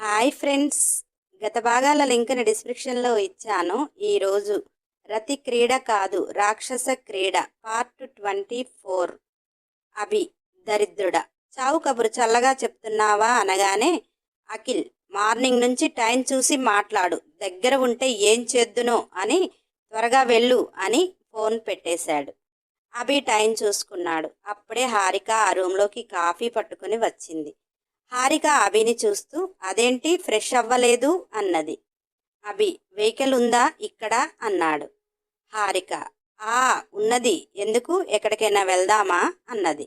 Hi friends. గత భాగాల లింక్ని డిస్క్రిప్షన్లో ఇచ్చాను. ఈరోజు రతి క్రీడ కాదు రాక్షస క్రీడ పార్ట్ ట్వంటీ ఫోర్. అభి దరిద్రుడ. చావు కబురు చల్లగా చెప్తున్నావా అనగానే అఖిల్ మార్నింగ్ నుంచి టైం చూసి మాట్లాడు. దగ్గర ఉంటే ఏం చేద్దునో అని త్వరగా వెళ్ళు అని ఫోన్ పెట్టేశాడు. అభి టైం చూసుకున్నాడు. అప్పుడే హారిక ఆ రూమ్లోకి కాఫీ పట్టుకుని వచ్చింది. హారిక అభిని చూస్తూ అదేంటి? ఫ్రెష్ అవ్వలేదు అన్నది. అభి వెహికల్ ఉందా ఇక్కడ అన్నాడు. హారిక ఆ ఉన్నది. ఎందుకు? ఎక్కడికైనా వెళ్దామా? అన్నది.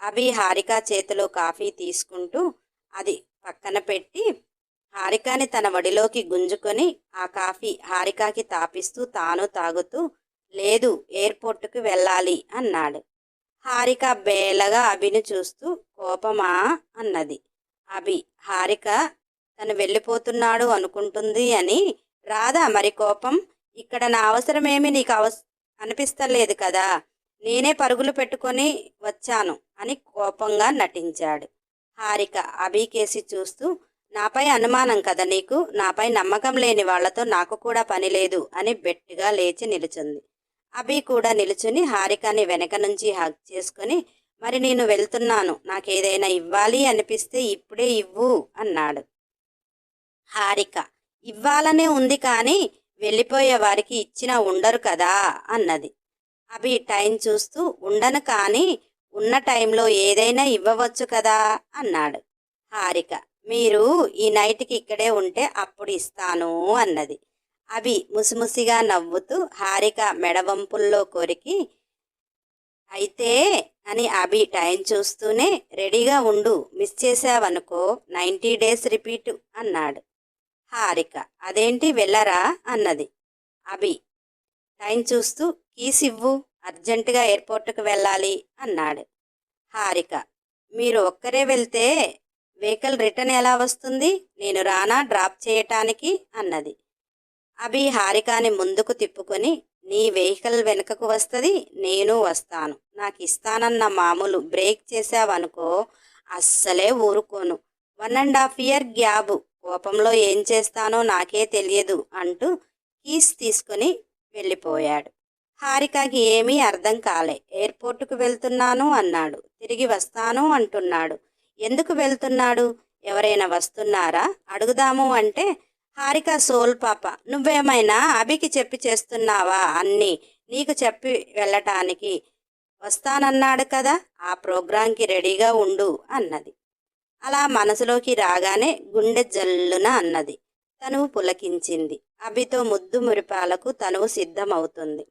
అభి హారిక చేతిలో కాఫీ తీసుకుంటూ అది పక్కన పెట్టి హారికాని తన వడిలోకి గుంజుకొని ఆ కాఫీ హారికాకి తాపిస్తూ తాను తాగుతూ లేదు ఎయిర్పోర్టుకు వెళ్ళాలి అన్నాడు. హారిక బేలగా అభిని చూస్తూ కోపమా? అన్నది. అభి హారిక తను వెళ్ళిపోతున్నాడు అనుకుంటుంది అని. రాధ మరి కోపం? ఇక్కడ నా అవసరమేమి నీకు అవస అనిపిస్తలేదు కదా. నేనే పరుగులు పెట్టుకొని వచ్చాను అని కోపంగా నటించాడు. హారిక అభి కేసి చూస్తూ నాపై అనుమానం కదా నీకు? నాపై నమ్మకం లేని వాళ్ళతో నాకు కూడా పని లేదు అని బెట్టిగా లేచి నిలుచుంది. అభి కూడా నిలుచుని హారికని వెనక నుంచి హగ్ చేసుకుని మరి నేను వెళ్తున్నాను. నాకేదైనా ఇవ్వాలి అనిపిస్తే ఇప్పుడే ఇవ్వు అన్నాడు. హారిక ఇవ్వాలనే ఉంది కానీ వెళ్ళిపోయే వారికి ఇచ్చిన ఉండరు కదా అన్నది. అవి టైం చూస్తూ ఉండను కానీ ఉన్న టైంలో ఏదైనా ఇవ్వవచ్చు కదా అన్నాడు. హారిక మీరు ఈ నైట్కి ఇక్కడే ఉంటే అప్పుడు ఇస్తాను అన్నది. అవి ముసిముసిగా నవ్వుతూ హారిక మెడవంపుల్లో కొరికి అయితే అని అభి టైం చూస్తూనే రెడీగా ఉండు. మిస్ చేసావనుకో నైంటీ డేస్ రిపీట్ అన్నాడు. హారిక అదేంటి వెళ్ళరా అన్నది. అభి టైం చూస్తూ కీస్ ఇవ్వు అర్జెంటుగా ఎయిర్పోర్టుకు వెళ్ళాలి అన్నాడు. హారిక మీరు ఒక్కరే వెళ్తే వెహికల్ రిటర్న్ ఎలా వస్తుంది? నేను రానా డ్రాప్ చేయటానికి అన్నది. అభి హారికాని ముందుకు తిప్పుకొని నీ వెహికల్ వెనుకకు వస్తుంది నేను వస్తాను. నాకు ఇస్తానన్న మామూలు బ్రేక్ చేసావనుకో అస్సలే ఊరుకోను. One and half year gap కోపంలో ఏం చేస్తానో నాకే తెలియదు అంటూ కీస్ తీసుకుని వెళ్ళిపోయాడు. హారికకి ఏమీ అర్థం కాలే. ఎయిర్పోర్టుకు వెళ్తున్నాను అన్నాడు. తిరిగి వస్తాను అంటున్నాడు. ఎందుకు వెళ్తున్నాడు? ఎవరైనా వస్తున్నారా? అడుగుదాము అంటే హారిక సోల్ పాప నువ్వేమైనా అభికి చెప్పి చేస్తున్నావా అన్నీ నీకు చెప్పి వెళ్ళటానికి? వస్తానన్నాడు కదా ఆ ప్రోగ్రాంకి రెడీగా ఉండు అన్నది. అలా మనసులోకి రాగానే గుండె జల్లున అన్నది. తనువు పులకించింది. అభితో ముద్దు మురిపాలకు తనువు సిద్ధమవుతుంది.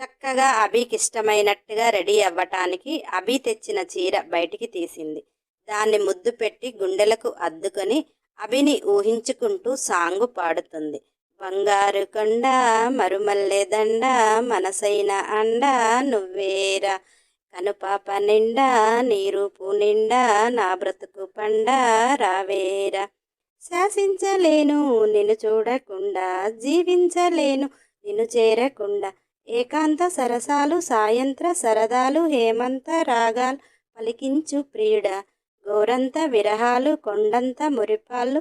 చక్కగా అభికి ఇష్టమైనట్టుగా రెడీ అవ్వటానికి అభి తెచ్చిన చీర బయటికి తీసింది. దాన్ని ముద్దు పెట్టి గుండెలకు అద్దుకొని అభిని ఊహించుకుంటూ సాంగు పాడుతుంది. బంగారు కొండ మరుమల్లె దండ మనసైన అండ నువ్వేరా కనుపాప నిండా నీ రూపు నిండా నా బ్రతుకు పండ రావేరా. శాసించలేను నిన్ను చూడకుండా జీవించలేను నిన్ను చేరకుండా. ఏకాంత సరసాలు సాయంత్ర సరదాలు హేమంత రాగాలు పలికించు ప్రియుడ. గోరంత విరహాలు కొండంత మురిపాలు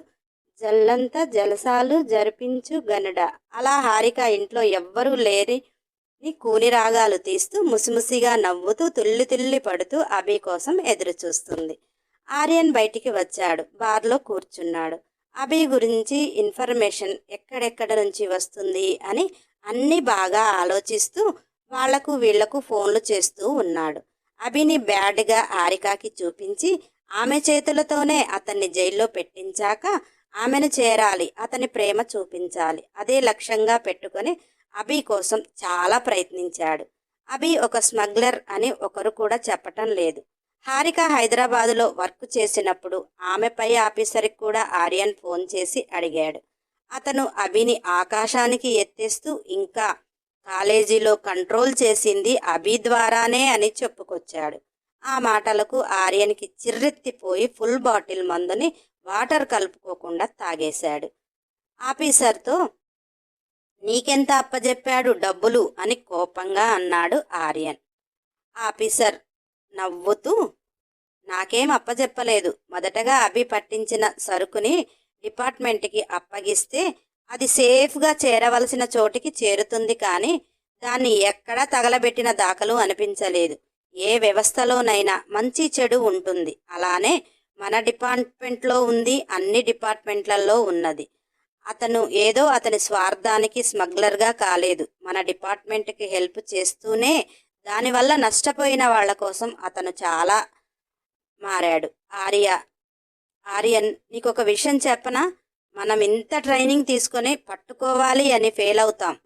జల్లంత జలసాలు జరిపించు గనుడ. అలా హారిక ఇంట్లో ఎవ్వరూ లేరి కూని రాగాలు తీస్తూ ముసిముసిగా నవ్వుతూ తుల్లి తుల్లి పడుతూ అభి కోసం ఎదురు చూస్తుంది ఆర్యన్ బయటికి వచ్చాడు. బార్లో కూర్చున్నాడు. అభి గురించి ఇన్ఫర్మేషన్ ఎక్కడెక్కడ నుంచి వస్తుంది అని అన్ని బాగా ఆలోచిస్తూ వాళ్ళకు వీళ్ళకు ఫోన్లు చేస్తూ ఉన్నాడు. అభిని బ్యాడ్గా హారికాకి చూపించి ఆమె చేతులతోనే అతన్ని జైల్లో పెట్టించాక ఆమెను చేరాలి అతని ప్రేమ చూపించాలి. అదే లక్ష్యంగా పెట్టుకొని అభి కోసం చాలా ప్రయత్నించాడు. అభి ఒక స్మగ్లర్ అని ఒకరు కూడా చెప్పటం లేదు. హారిక హైదరాబాదులో వర్క్ చేసినప్పుడు ఆమె పై ఆఫీసర్కి కూడా ఆర్యన్ ఫోన్ చేసి అడిగాడు. అతను అభిని ఆకాశానికి ఎత్తేస్తూ ఇంకా కాలేజీలో కంట్రోల్ చేసింది అభి ద్వారానే అని చెప్పుకొచ్చాడు. ఆ మాటలకు ఆర్యన్కి చిర్రెత్తిపోయి ఫుల్ బాటిల్ మందుని వాటర్ కలుపుకోకుండా తాగేశాడు. ఆఫీసర్తో నీకెంత అప్పజెప్పాడు డబ్బులు? అని కోపంగా అన్నాడు ఆర్యన్. ఆఫీసర్ నవ్వుతూ నాకేం అప్పజెప్పలేదు. మొదటగా అభి పట్టించిన సరుకుని డిపార్ట్మెంట్కి అప్పగిస్తే అది సేఫ్గా చేరవలసిన చోటికి చేరుతుంది కానీ దాన్ని ఎక్కడా తగలబెట్టిన దాఖలు అనిపించలేదు. ఏ వ్యవస్థలోనైనా మంచి చెడు ఉంటుంది. అలానే మన డిపార్ట్మెంట్లో ఉంది అన్ని డిపార్ట్మెంట్లలో ఉన్నది. అతను ఏదో అతని స్వార్థానికి స్మగ్లర్గా కాలేదు. మన డిపార్ట్మెంట్కి హెల్ప్ చేస్తూనే దానివల్ల నష్టపోయిన వాళ్ళ కోసం అతను చాలా మారాడు. ఆర్య ఆర్యన్ నీకు ఒక విషయం చెప్పనా? మనం ఇంత ట్రైనింగ్ తీసుకొని పట్టుకోవాలి అని ఫెయిల్ అవుతాం.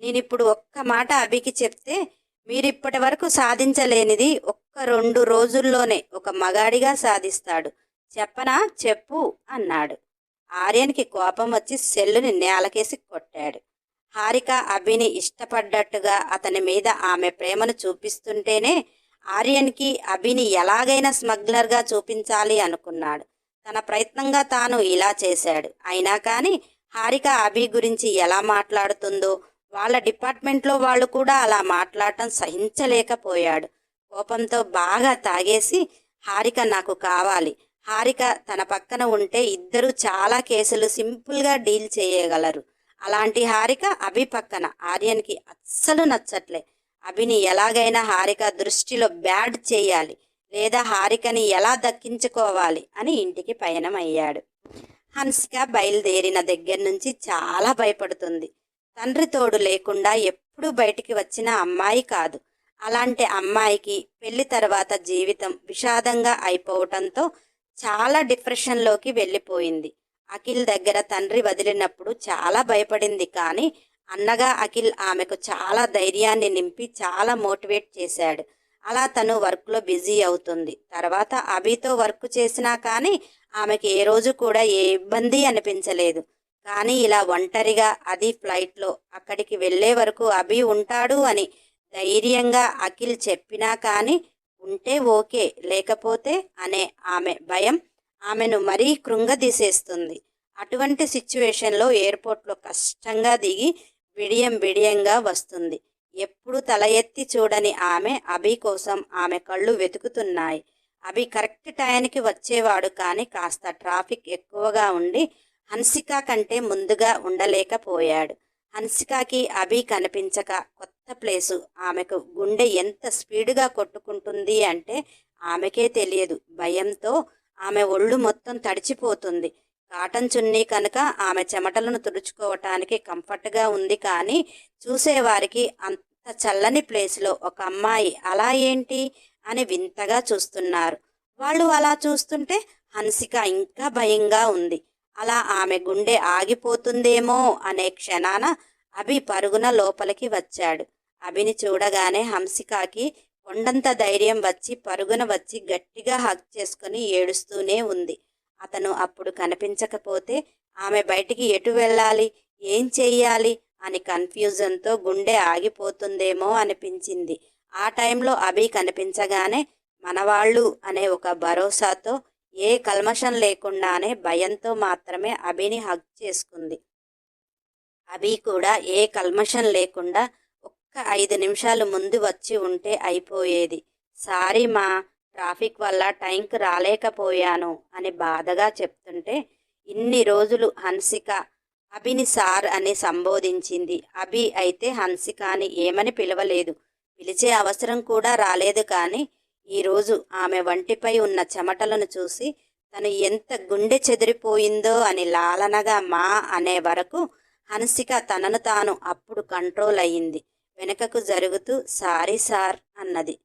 నేను ఇప్పుడు ఒక్క మాట అభికి చెప్తే మీరు ఇప్పటి వరకు సాధించలేనిది ఒక్క రెండు రోజుల్లోనే ఒక మగాడిగా సాధిస్తాడు. చెప్పనా? చెప్పు అన్నాడు. ఆర్యన్కి కోపం వచ్చి సెల్లుని నేలకేసి కొట్టాడు. హారిక అభిని ఇష్టపడ్డట్టుగా అతని మీద ఆమె ప్రేమను చూపిస్తుంటేనే ఆర్యన్కి అభిని ఎలాగైనా స్మగ్లర్గా చూపించాలి అనుకున్నాడు. తన ప్రయత్నంగా తాను ఇలా చేశాడు. అయినా కానీ హారిక అభి గురించి ఎలా మాట్లాడుతుందో వాళ్ళ డిపార్ట్మెంట్లో వాళ్ళు కూడా అలా మాట్లాడటం సహించలేకపోయాడు. కోపంతో బాగా తాగేసి హారిక నాకు కావాలి. హారిక తన పక్కన ఉంటే ఇద్దరు చాలా కేసులు సింపుల్గా డీల్ చేయగలరు. అలాంటి హారిక అభి పక్కన. ఆర్యన్కి అస్సలు నచ్చట్లే. అభిని ఎలాగైనా హారిక దృష్టిలో బ్యాడ్ చేయాలి. లేదా హారికని ఎలా దక్కించుకోవాలి అని ఇంటికి పయనమయ్యాడు. హన్సిక బయలుదేరిన దగ్గర నుంచి చాలా భయపడుతుంది. తండ్రి తోడు లేకుండా ఎప్పుడూ బయటికి వచ్చిన అమ్మాయి కాదు. అలాంటి అమ్మాయికి పెళ్ళి తర్వాత జీవితం విషాదంగా అయిపోవటంతో చాలా డిప్రెషన్లోకి వెళ్ళిపోయింది. అఖిల్ దగ్గర తండ్రి వదిలినప్పుడు చాలా భయపడింది కానీ అన్నగా అఖిల్ ఆమెకు చాలా ధైర్యాన్ని నింపి చాలా మోటివేట్ చేశాడు. అలా తను వర్క్లో బిజీ అవుతుంది. తర్వాత అభితో వర్క్ చేసినా కానీ ఆమెకి ఏ రోజు కూడా ఏ ఇబ్బంది అనిపించలేదు. కానీ ఇలా ఒంటరిగా అది ఫ్లైట్లో అక్కడికి వెళ్ళే వరకు అభి ఉంటాడు అని ధైర్యంగా అఖిల్ చెప్పినా కానీ ఉంటే ఓకే లేకపోతే అనే ఆమె భయం ఆమెను మరీ కృంగదీసేస్తుంది. అటువంటి సిచ్యువేషన్లో ఎయిర్పోర్ట్లో కష్టంగా దిగి బిడియం బిడియంగా వస్తుంది. ఎప్పుడు తల ఎత్తి చూడని ఆమె అభి కోసం ఆమె కళ్ళు వెతుకుతున్నాయి. అభి కరెక్ట్ టైంకి వచ్చేవాడు కానీ కాస్త ట్రాఫిక్ ఎక్కువగా ఉండి హన్సిక కంటే ముందుగా ఉండలేకపోయాడు. హన్సికకి అభి కనిపించక కొత్త ప్లేసు. ఆమెకు గుండె ఎంత స్పీడ్గా కొట్టుకుంటుంది అంటే ఆమెకే తెలియదు. భయంతో ఆమె ఒళ్ళు మొత్తం తడిచిపోతుంది. కాటన్ చున్నీ కనుక ఆమె చెమటలను తుడుచుకోవటానికి కంఫర్ట్గా ఉంది కానీ చూసేవారికి అంత చల్లని ప్లేస్లో ఒక అమ్మాయి అలా ఏంటి అని వింతగా చూస్తున్నారు. వాళ్ళు అలా చూస్తుంటే హన్సిక ఇంకా భయంగా ఉంది. అలా ఆమె గుండె ఆగిపోతుందేమో అనే క్షణాన అభి పరుగున లోపలికి వచ్చాడు. అభిని చూడగానే హంసికాకి కొండంత ధైర్యం వచ్చి పరుగున వచ్చి గట్టిగా హక్ చేసుకుని ఏడుస్తూనే ఉంది. అతను అప్పుడు కనిపించకపోతే ఆమె బయటికి ఎటు వెళ్ళాలి? ఏం చెయ్యాలి? అని కన్ఫ్యూజన్తో గుండె ఆగిపోతుందేమో అనిపించింది. ఆ టైంలో అభి కనిపించగానే మనవాళ్ళు అనే ఒక భరోసాతో ఏ కల్మషం లేకుండానే భయంతో మాత్రమే అభిని హగ్ చేసుకుంది. అభి కూడా ఏ కల్మషం లేకుండా ఒక్క ఐదు నిమిషాలు ముందు వచ్చి ఉంటే అయిపోయేది. సారీ మా ట్రాఫిక్ వల్ల టైంకి రాలేకపోయాను అని బాధగా చెప్తుంటే ఇన్ని రోజులు హన్సిక అభిని సార్ అని సంబోధించింది. అభి అయితే హన్సిక అని ఏమని పిలవలేదు. పిలిచే అవసరం కూడా రాలేదు కానీ ఈరోజు ఆమె వంటిపై ఉన్న చెమటలను చూసి తను ఎంత గుండె చెదిరిపోయిందో అని లాలనగా మా అనే వరకు హన్సిక తనను తాను అప్పుడు కంట్రోల్ అయ్యింది. వెనుకకు జరుగుతూ సారీ సార్ అన్నది.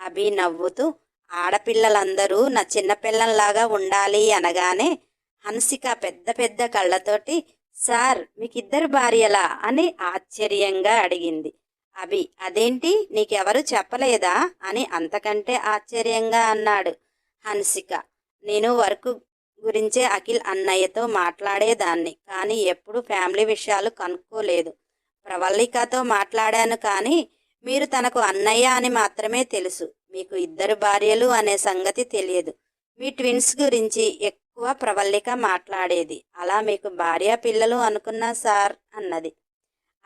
అభి నవ్వుతూ ఆడపిల్లలందరూ నా చిన్నపిల్లల్లాగా ఉండాలి అనగానే హన్సిక పెద్ద పెద్ద కళ్ళతోటి సార్ మీకిద్దరు భార్యలా? అని ఆశ్చర్యంగా అడిగింది. అభి అదేంటి? నీకెవరు చెప్పలేదా? అని అంతకంటే ఆశ్చర్యంగా అన్నాడు హన్సిక. నేను వర్క్ గురించే అఖిల్ అన్నయ్యతో మాట్లాడేదాన్ని కానీ ఎప్పుడు ఫ్యామిలీ విషయాలు కనుక్కోలేదు. ప్రవల్లికతో మాట్లాడాను కానీ మీరు తనకు అన్నయ్య అని మాత్రమే తెలుసు. మీకు ఇద్దరు భార్యలు అనే సంగతి తెలియదు. మీ ట్విన్స్ గురించి ఎక్కువ ప్రవల్లిక మాట్లాడేది. అలా మీకు భార్య పిల్లలు అనుకున్నా సార్ అన్నది.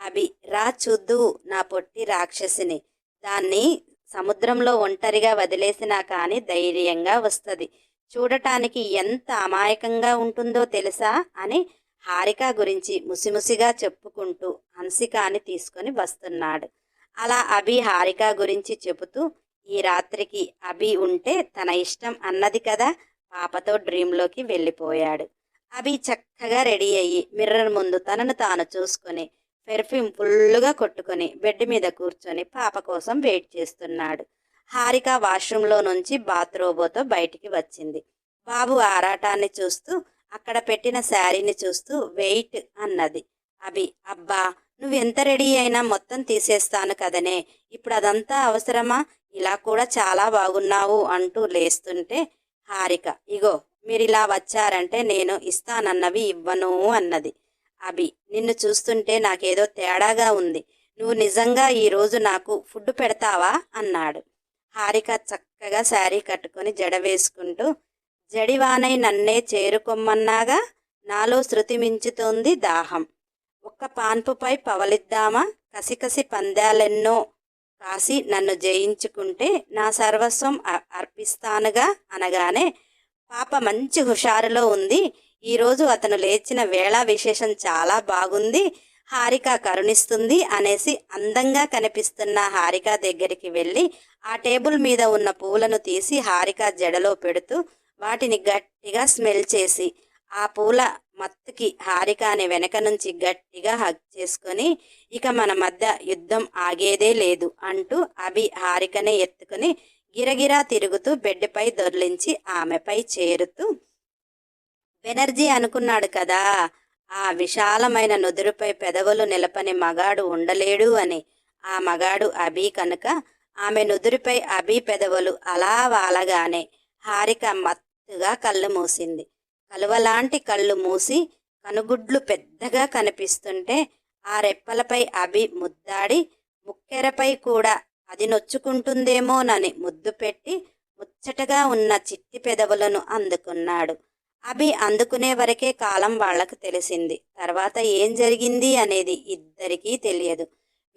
అభి రా చూద్దు నా పొట్టి రాక్షసిని. దాన్ని సముద్రంలో ఒంటరిగా వదిలేసినా కానీ ధైర్యంగా వస్తుంది. చూడటానికి ఎంత అమాయకంగా ఉంటుందో తెలుసా? అని హారిక గురించి ముసిముసిగా చెప్పుకుంటూ హంసికాని తీసుకొని వస్తున్నాడు. అలా అభి హారిక గురించి చెబుతూ ఈ రాత్రికి అభి ఉంటే తన ఇష్టం అన్నది కదా? పాపతో డ్రీంలోకి వెళ్ళిపోయాడు. అభి చక్కగా రెడీ అయ్యి మిర్రర్ ముందు తనను తాను చూసుకొని పెర్ఫ్యూమ్ ఫుల్లుగా కొట్టుకొని బెడ్ మీద కూర్చొని పాప కోసం వెయిట్ చేస్తున్నాడు. హారిక వాష్రూంలో నుంచి బాత్రూబోతో బయటికి వచ్చింది. బాబు ఆరాటాన్ని చూస్తూ అక్కడ పెట్టిన శారీని చూస్తూ వెయిట్ అన్నది. అభి అబ్బా నువ్వెంత రెడీ అయినా మొత్తం తీసేస్తాను కదనే. ఇప్పుడు అదంతా అవసరమా? ఇలా కూడా చాలా బాగున్నావు అంటూ లేస్తుంటే హారిక ఇగో మీరు ఇలా వచ్చారంటే నేను ఇస్తానన్నవి ఇవ్వను అన్నది. అభి నిన్ను చూస్తుంటే నాకేదో తేడాగా ఉంది. నువ్వు నిజంగా ఈరోజు నాకు ఫుడ్ పెడతావా? అన్నాడు. హారిక చక్కగా శారీ కట్టుకొని జడ వేసుకుంటూ జడివానై నన్నే చేరుకొమ్మన్నాగా? నాలో శృతి మించుతోంది దాహం. ఒక్క పాన్పుపై పవలిద్దామా? కసికసి పందాలెన్నో. కాసి నన్ను జయించుకుంటే నా సర్వస్వం అర్పిస్తానుగా అనగానే పాప మంచి హుషారులో ఉంది. ఈరోజు అతను లేచిన వేళ విశేషం చాలా బాగుంది. హారిక కరుణిస్తుంది అనేసి అందంగా కనిపిస్తున్న హారిక దగ్గరికి వెళ్ళి ఆ టేబుల్ మీద ఉన్న పూలను తీసి హారిక జడలో పెడుతూ వాటిని గట్టిగా స్మెల్ చేసి ఆ పూల మత్తుకి హారికాని వెనక నుంచి గట్టిగా హగ్ చేసుకొని ఇక మన మధ్య యుద్ధం ఆగేదే లేదు అంటూ అభి హారికనే ఎత్తుకుని గిరగిరా తిరుగుతూ బెడ్పై దొర్లించి ఆమెపై చేరుతూ బెనర్జీ అనుకున్నాడు కదా. ఆ విశాలమైన నుదురుపై పెదవులు నిలపని మగాడు ఉండలేడు అని. ఆ మగాడు అభి కనుక ఆమె నుదురుపై అభి పెదవులు అలా వాలగానే హారిక మత్తుగా కళ్ళు మూసింది. కలువలాంటి కళ్ళు మూసి కనుగుడ్లు పెద్దగా కనిపిస్తుంటే ఆ రెప్పలపై అభి ముద్దాడి ముక్కెరపై కూడా అది నొచ్చుకుంటుందేమోనని ముద్దు పెట్టి ముచ్చటగా ఉన్న చిట్టి పెదవులను అందుకున్నాడు. అభి అందుకునే వరకే కాలం వాళ్ళకు తెలిసింది. తర్వాత ఏం జరిగింది అనేది ఇద్దరికీ తెలియదు.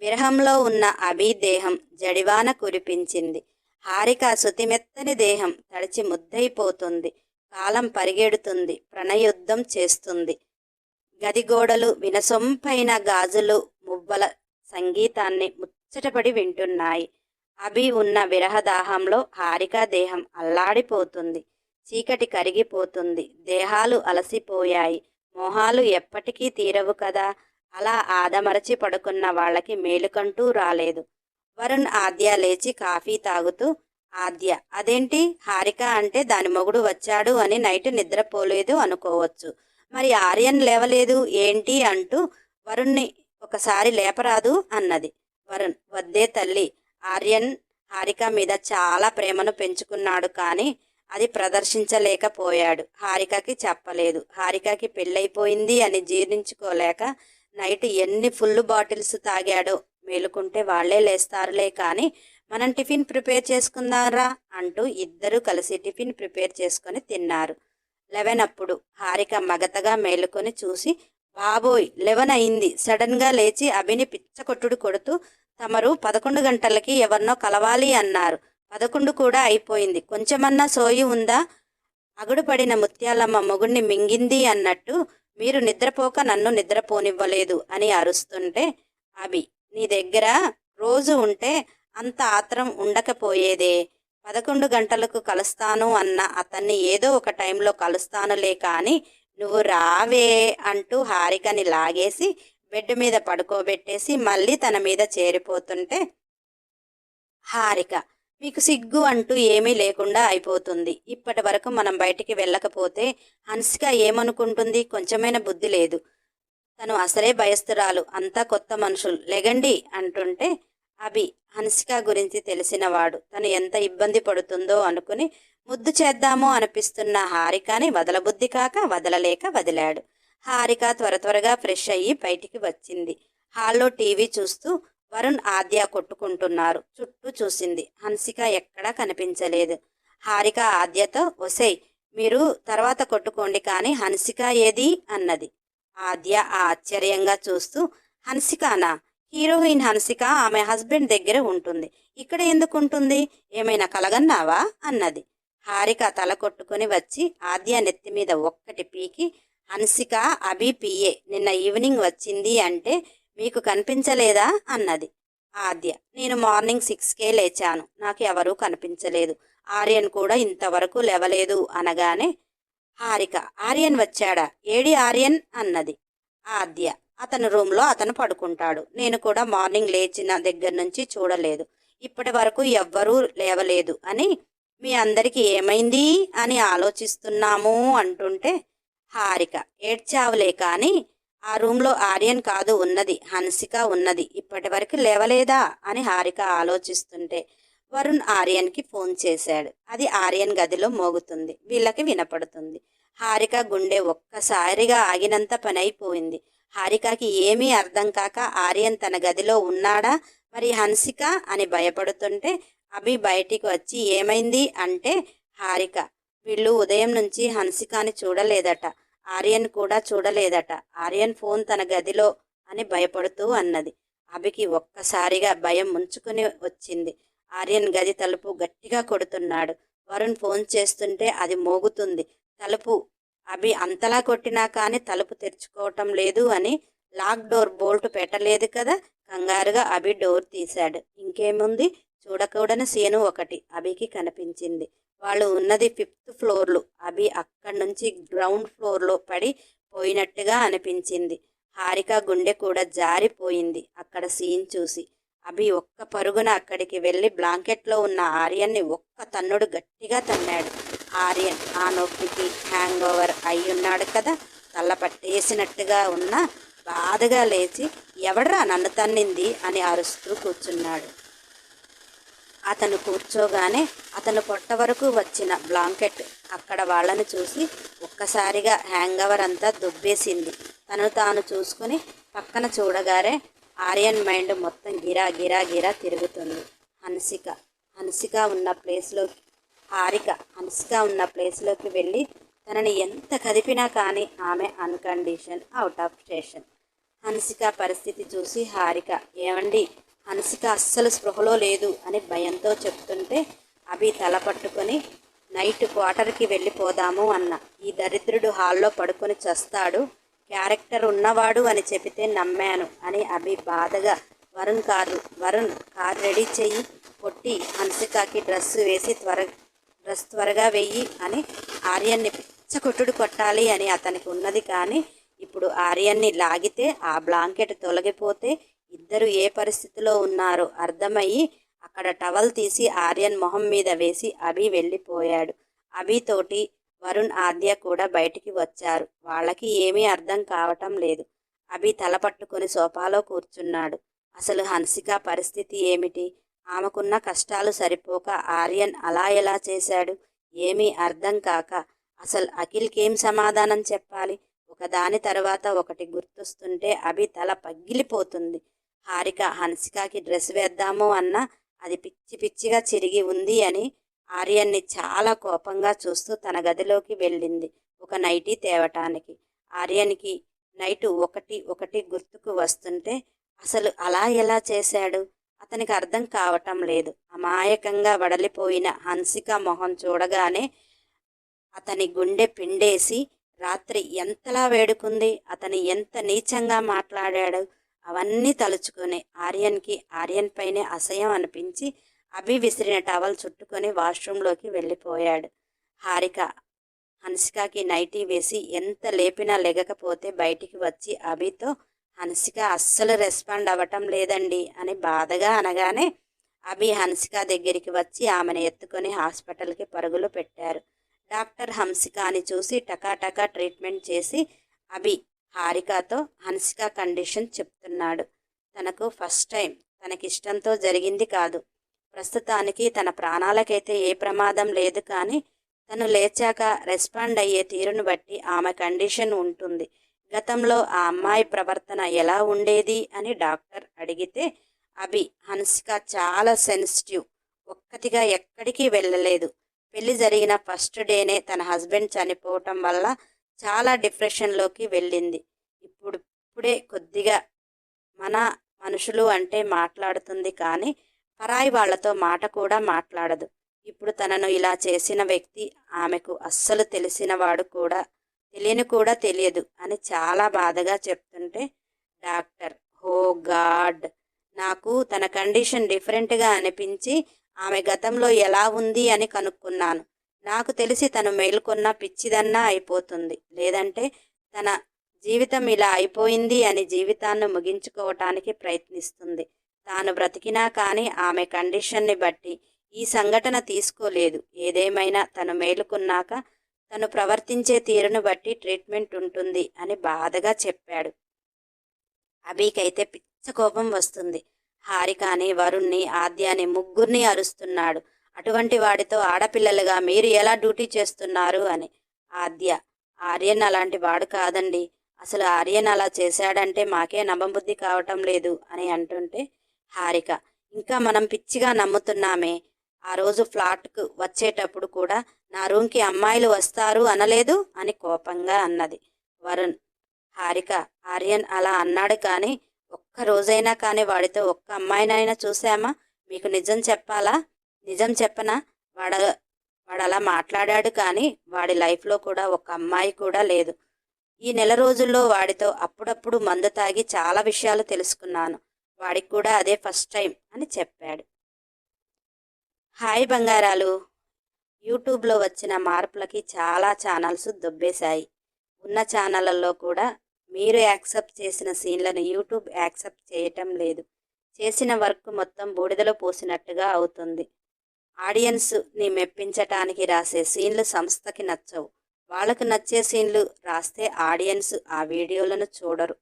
విరహంలో ఉన్న అభి దేహం జడివాన కురిపించింది. హారిక శుతిమెత్తని దేహం తడిచి ముద్దైపోతుంది కాలం పరిగెడుతుంది. ప్రణయుద్ధం చేస్తుంది. గది గోడలు వినసొంపైన గాజులు మువ్వల సంగీతాన్ని ముచ్చటపడి వింటున్నాయి. అభి ఉన్న విరహదాహంలో హారిక దేహం అల్లాడిపోతుంది. చీకటి కరిగిపోతుంది. దేహాలు అలసిపోయాయి. మోహాలు ఎప్పటికీ తీరవు కదా? అలా ఆదమరచి పడుకున్న వాళ్ళకి మేలుకంటూ రాలేదు. వరుణ్ ఆద్య లేచి కాఫీ తాగుతూ ఆద్య అదేంటి? హారిక అంటే దాని మొగుడు వచ్చాడు అని నైట్ నిద్రపోలేదు అనుకోవచ్చు. మరి ఆర్యన్ లేవలేదు ఏంటి అంటూ వరుణ్ణి ఒకసారి లేపరాదు అన్నది. వరుణ్ వద్దే తల్లి ఆర్యన్ హారిక మీద చాలా ప్రేమను పెంచుకున్నాడు కానీ అది ప్రదర్శించలేకపోయాడు. హారికకి చెప్పలేదు. హారికకి పెళ్ళైపోయింది అని జీర్ణించుకోలేక నైట్ ఎన్ని ఫుల్ బాటిల్స్ తాగాడో మేలుకుంటే వాళ్ళే లేస్తారులే కానీ మనం టిఫిన్ ప్రిపేర్ చేసుకుందారా అంటూ ఇద్దరూ కలిసి టిఫిన్ ప్రిపేర్ చేసుకొని తిన్నారు. లెవెన్ అప్పుడు హారిక మగతగా మేలుకొని చూసి బాబోయ్ లెవెన్ అయింది సడన్గా లేచి అభిని పిచ్చకొట్టుడు కొడుతూ తమరు పదకొండు గంటలకి ఎవరినో కలవాలి అన్నారు. పదకొండు కూడా అయిపోయింది. కొంచెమన్నా సోయి ఉందా? అగుడుపడిన ముత్యాలమ్మ మొగుణ్ణి మింగింది అన్నట్టు మీరు నిద్రపోక నన్ను నిద్రపోనివ్వలేదు అని అరుస్తుంటే అభి నీ దగ్గర రోజు ఉంటే అంత ఆత్రం ఉండకపోయేదే. పదకొండు గంటలకు కలుస్తాను అన్న అతన్ని ఏదో ఒక టైంలో కలుస్తానులే కానీ నువ్వు రావే అంటూ హారికని లాగేసి బెడ్ మీద పడుకోబెట్టేసి మళ్ళీ తన మీద చేరిపోతుంటే హారిక మీకు సిగ్గు అంటూ ఏమీ లేకుండా అయిపోతుంది. ఇప్పటి వరకు మనం బయటికి వెళ్ళకపోతే హన్సిక ఏమనుకుంటుంది? కొంచెమైన బుద్ధి లేదు. తను అసలే భయస్తురాలు అంతా కొత్త మనుషులు. లెగండి అంటుంటే అభి హన్సిక గురించి తెలిసినవాడు. తను ఎంత ఇబ్బంది పడుతుందో అనుకుని ముద్దు చేద్దామో అనిపిస్తున్న హారికని వదలబుద్ధి కాక వదలలేక వదిలాడు. హారిక త్వర త్వరగా ఫ్రెష్ అయ్యి బయటికి వచ్చింది. హాల్లో టీవీ చూస్తూ వరుణ్ ఆద్య కొట్టుకుంటున్నారు. చుట్టూ చూసింది. హన్సిక ఎక్కడా కనిపించలేదు. హారిక ఆద్యతో ఒసై మీరు తర్వాత కొట్టుకోండి కానీ హన్సిక ఏది? అన్నది. ఆద్య ఆశ్చర్యంగా చూస్తూ హన్సికానా? హీరోయిన్ హన్సిక ఆమె హస్బెండ్ దగ్గర ఉంటుంది. ఇక్కడ ఎందుకు ఉంటుంది ఏమైనా కలగన్నావా? అన్నది. హారిక తల కొట్టుకుని వచ్చి ఆద్య నెత్తి మీద ఒక్కటి పీకి హన్సిక అభి పిఏ నిన్న ఈవినింగ్ వచ్చింది అంటే మీకు కనిపించలేదా? అన్నది. ఆద్య నేను మార్నింగ్ సిక్స్కే లేచాను. నాకు ఎవరూ కనిపించలేదు. ఆర్యన్ కూడా ఇంతవరకు లేవలేదు అనగానే హారిక ఆర్యన్ వచ్చాడా? ఏడి ఆర్యన్? అన్నది. ఆద్య అతను రూమ్లో అతను పడుకుంటాడు. నేను కూడా మార్నింగ్ లేచిన దగ్గర నుంచి చూడలేదు. ఇప్పటి వరకు ఎవ్వరూ లేవలేదు అని మీ అందరికీ ఏమైంది? అని ఆలోచిస్తున్నాము అంటుంటే హారిక ఏడ్చావులే కానీ ఆ రూమ్లో ఆర్యన్ కాదు ఉన్నది హన్సిక ఉన్నది. ఇప్పటి వరకు లేవలేదా? అని హారిక ఆలోచిస్తుంటే వరుణ్ ఆర్యన్కి ఫోన్ చేశాడు. అది ఆర్యన్ గదిలో మోగుతుంది. వీళ్ళకి వినపడుతుంది. హారిక గుండె ఒక్కసారిగా ఆగినంత పని అయిపోయింది హారికకి ఏమీ అర్థం కాక ఆర్యన్ తన గదిలో ఉన్నాడా? మరి హన్సిక అని భయపడుతుంటే అభి బయటికి వచ్చి ఏమైంది అంటే హారిక వీళ్ళు ఉదయం నుంచి హన్సికాని చూడలేదట. ఆర్యన్ కూడా చూడలేదట. ఆర్యన్ ఫోన్ తన గదిలో అని భయపడుతూ అన్నది. అభికి ఒక్కసారిగా భయం ముంచుకుని వచ్చింది. ఆర్యన్ గది తలుపు గట్టిగా కొడుతున్నాడు. వరుణ్ ఫోన్ చేస్తుంటే అది మోగుతుంది. తలుపు అభి అంతలా కొట్టినా కానీ తలుపు తెరుచుకోవటం లేదు అని లాక్ డోర్ బోల్ట్ పెట్టలేదు కదా? కంగారుగా అభి డోర్ తీశాడు. ఇంకేముంది? చూడకూడని సీను ఒకటి అభికి కనిపించింది. వాళ్ళు ఉన్నది ఫిఫ్త్ ఫ్లోర్లు. అభి అక్కడి నుంచి గ్రౌండ్ ఫ్లోర్లో పడి పోయినట్టుగా అనిపించింది. హారిక గుండె కూడా జారిపోయింది అక్కడ సీన్ చూసి. అభి ఒక్క పరుగున అక్కడికి వెళ్ళి బ్లాంకెట్లో ఉన్న ఆర్యన్ని ఒక్క తన్నుడు గట్టిగా తన్నాడు. ఆర్యన్ ఆ నొప్పికి హ్యాంగ్ ఓవర్ అయ్యున్నాడు కదా తల్ల పట్టేసినట్టుగా ఉన్న బాధగా లేచి ఎవడరా నన్ను తన్నింది? అని అరుస్తూ కూర్చున్నాడు. అతను కూర్చోగానే అతను పొట్ట వరకు వచ్చిన బ్లాంకెట్ అక్కడ వాళ్ళని చూసి ఒక్కసారిగా హ్యాంగ్ అంతా దుబ్బేసింది. తను తాను చూసుకుని పక్కన చూడగానే ఆర్యన్ మైండ్ మొత్తం గిరా గిరా గిరా తిరుగుతుంది. హన్సిక హన్సిక ఉన్న ప్లేస్లోకి హారిక హన్సిక ఉన్న ప్లేస్లోకి వెళ్ళి తనని ఎంత కదిపినా కానీ ఆమె uncondition out of station. Hansika పరిస్థితి చూసి హారిక ఏమండి? హన్సిక అస్సలు స్పృహలో లేదు అని భయంతో చెప్తుంటే అభి తల పట్టుకొని నైట్ క్వార్టర్కి వెళ్ళిపోదాము అన్న. ఈ దరిద్రుడు హాల్లో పడుకొని చస్తాడు. క్యారెక్టర్ ఉన్నవాడు అని చెబితే నమ్మాను అని అభి బాధగా Varun car Varun car ready చెయ్యి కొట్టి హన్సికాకి డ్రెస్ వేసి త్వర డ్రెస్ త్వరగా వెయ్యి అని ఆర్యన్ని పిచ్చకొట్టుడు కొట్టాలి అని అతనికి ఉన్నది కానీ ఇప్పుడు ఆర్యన్ని లాగితే ఆ బ్లాంకెట్ తొలగిపోతే ఇద్దరు ఏ పరిస్థితిలో ఉన్నారో అర్థమయ్యి అక్కడ టవల్ తీసి ఆర్యన్ మొహం మీద వేసి అభి వెళ్ళిపోయాడు. అభితోటి వరుణ్ ఆద్య కూడా బయటికి వచ్చారు. వాళ్ళకి ఏమీ అర్థం కావటం లేదు. అభి తల పట్టుకొని సోఫాలో కూర్చున్నాడు. అసలు హన్సిక పరిస్థితి ఏమిటి? ఆమెకున్న కష్టాలు సరిపోక ఆర్యన్ అలా ఎలా చేశాడు? ఏమీ అర్థం కాక అసలు అఖిల్కేం సమాధానం చెప్పాలి? ఒకదాని తర్వాత ఒకటి గుర్తొస్తుంటే అభి తల పగిలిపోతుంది. హారిక హన్సికాకి డ్రెస్ వేద్దాము అన్నా అది పిచ్చి పిచ్చిగా చిరిగి ఉంది అని ఆర్యన్ని చాలా కోపంగా చూస్తూ తన గదిలోకి వెళ్ళింది ఒక నైటీ తేవటానికి. ఆర్యన్కి నైటు ఒకటి ఒకటి గుర్తుకు వస్తుంటే అసలు అలా ఎలా చేశాడు? అతనికి అర్థం కావటం లేదు. అమాయకంగా వడలిపోయిన హన్సిక మొహం చూడగానే అతని గుండె పిండేసి రాత్రి ఎంతలా వేడుకుంది? అతని ఎంత నీచంగా మాట్లాడాడు? అవన్నీ తలుచుకొని ఆర్యన్కి ఆర్యన్ పైనే అసహ్యం అనిపించి అభి విసిరిన టవల్ చుట్టుకొని వాష్రూంలోకి వెళ్ళిపోయాడు. హారిక హన్సికాకి నైటీ వేసి ఎంత లేపినా లెగకపోతే బయటికి వచ్చి అభితో హన్సిక అస్సలు రెస్పాండ్ అవ్వటం లేదండి అని బాధగా అనగానే అభి హన్సిక దగ్గరికి వచ్చి ఆమెను ఎత్తుకొని హాస్పిటల్కి పరుగులు పెట్టారు. డాక్టర్ హంసికాని చూసి టకాటకా ట్రీట్మెంట్ చేసి అభి హారికతో హన్సిక కండిషన్ చెప్తున్నాడు. తనకు ఫస్ట్ టైం తనకిష్టంతో జరిగింది కాదు. ప్రస్తుతానికి తన ప్రాణాలకైతే ఏ ప్రమాదం లేదు కానీ తను లేచాక రెస్పాండ్ అయ్యే తీరును బట్టి ఆమె కండిషన్ ఉంటుంది. గతంలో ఆ అమ్మాయి ప్రవర్తన ఎలా ఉండేది అని డాక్టర్ అడిగితే అభి హన్సిక చాలా సెన్సిటివ్. ఒక్కటిగా ఎక్కడికి వెళ్ళలేదు. పెళ్ళి జరిగిన ఫస్ట్ డేనే తన హస్బెండ్ చనిపోవటం వల్ల చాలా డిప్రెషన్లోకి వెళ్ళింది. ఇప్పుడు ఇప్పుడే కొద్దిగా మన మనుషులు అంటే మాట్లాడుతుంది కానీ పరాయి వాళ్ళతో మాట కూడా మాట్లాడదు. ఇప్పుడు తనను ఇలా చేసిన వ్యక్తి ఆమెకు అస్సలు తెలిసినవాడు కూడా తెలియని కూడా తెలియదు అని చాలా బాధగా చెప్తుంటే డాక్టర్ హో గాడ్! నాకు తన కండిషన్ డిఫరెంట్గా అనిపించి ఆమె గతంలో ఎలా ఉంది అని కనుక్కున్నాను. నాకు తెలిసి తను మేల్కొన్న పిచ్చిదన్నా అయిపోతుంది. లేదంటే తన జీవితం ఇలా అయిపోయింది అని జీవితాన్ని ముగించుకోవటానికి ప్రయత్నిస్తుంది. తాను బ్రతికినా కానీ ఆమె కండిషన్ని బట్టి ఈ సంఘటన తీసుకోలేదు. ఏదేమైనా తను మేలుకున్నాక తను ప్రవర్తించే తీరును బట్టి ట్రీట్మెంట్ ఉంటుంది అని బాధగా చెప్పాడు. అభికైతే పిచ్చ కోపం వస్తుంది. హారికాని వరుణ్ణి ఆద్యాని ముగ్గురిని అరుస్తున్నాడు. అటువంటి వాడితో ఆడపిల్లలుగా మీరు ఎలా డ్యూటీ చేస్తున్నారు అని. ఆద్య ఆర్యన్ అలాంటి వాడు కాదండి. అసలు ఆర్యన్ అలా చేశాడంటే మాకే నమ్మబుద్ధి కావటం లేదు అని అంటుంటే హారిక ఇంకా మనం పిచ్చిగా నమ్ముతున్నామే. ఆ రోజు ఫ్లాట్కు వచ్చేటప్పుడు కూడా నా రూమ్కి అమ్మాయిలు వస్తారు అనలేదు అని కోపంగా అన్నది. వరుణ్ హారిక ఆర్యన్ అలా అన్నాడు కానీ ఒక్క రోజైనా కానీ వాడితో ఒక్క అమ్మాయినైనా చూసామా మీకు నిజం చెప్పాలా? నిజం చెప్పనా? వాడ వాడు అలా మాట్లాడాడు కానీ వాడి లైఫ్లో కూడా ఒక అమ్మాయి కూడా లేదు. ఈ నెల రోజుల్లో వాడితో అప్పుడప్పుడు మందు తాగి చాలా విషయాలు తెలుసుకున్నాను. వాడికి కూడా అదే ఫస్ట్ టైం అని చెప్పాడు. హాయ్ బంగారాలు. యూట్యూబ్లో వచ్చిన మార్పులకి చాలా ఛానల్స్ దొబ్బేశాయి. ఉన్న ఛానళ్ళల్లో కూడా మీరు యాక్సెప్ట్ చేసిన సీన్లను యూట్యూబ్ యాక్సెప్ట్ చేయటం లేదు. చేసిన వర్క్ మొత్తం బూడిదలో పోసినట్టుగా అవుతుంది. ఆడియన్స్ని మెప్పించటానికి రాసే సీన్లు సంస్థకి నచ్చవు. వాళ్ళకు నచ్చే సీన్లు రాస్తే ఆడియన్స్ ఆ వీడియోలను చూడరు.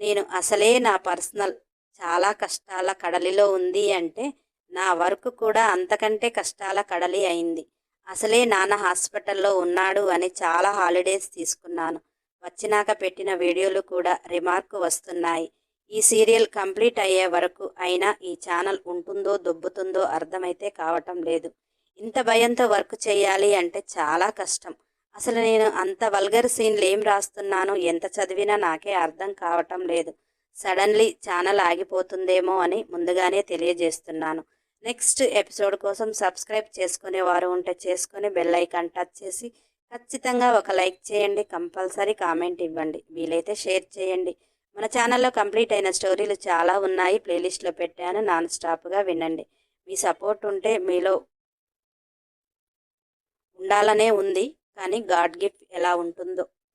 నేను అసలే నా పర్సనల్ చాలా కష్టాల కడలిలో ఉంది అంటే నా వర్క్ కూడా అంతకంటే కష్టాల కడలి అయింది. అసలే నాన్న హాస్పిటల్లో ఉన్నాడు అని చాలా హాలిడేస్ తీసుకున్నాను. వచ్చినాక పెట్టిన వీడియోలు కూడా రిమార్క్ వస్తున్నాయి. ఈ సీరియల్ కంప్లీట్ అయ్యే వరకు అయినా ఈ ఛానల్ ఉంటుందో దొబ్బుతుందో అర్థమైతే కావటం లేదు. ఇంత భయంతో వర్క్ చేయాలి అంటే చాలా కష్టం. అసలు నేను అంత వల్గర్ సీన్లు ఏం రాస్తున్నానో ఎంత చదివినా నాకే అర్థం కావటం లేదు. సడన్లీ ఛానల్ ఆగిపోతుందేమో అని ముందుగానే తెలియజేస్తున్నాను. నెక్స్ట్ ఎపిసోడ్ కోసం సబ్స్క్రైబ్ చేసుకునే వారు ఉంటే చేసుకుని బెల్ ఐకాన్ టచ్ చేసి ఖచ్చితంగా ఒక లైక్ చేయండి. కంపల్సరీ కామెంట్ ఇవ్వండి. వీలైతే షేర్ చేయండి. మన ఛానల్లో కంప్లీట్ అయిన స్టోరీలు చాలా ఉన్నాయి. ప్లేలిస్ట్లో పెట్టాను. నాన్ స్టాప్గా వినండి. మీ సపోర్ట్ ఉంటే మీలో ఉండాలనే ఉంది. కానీ గాడ్ గిఫ్ట్ ఎలా ఉంటుందో.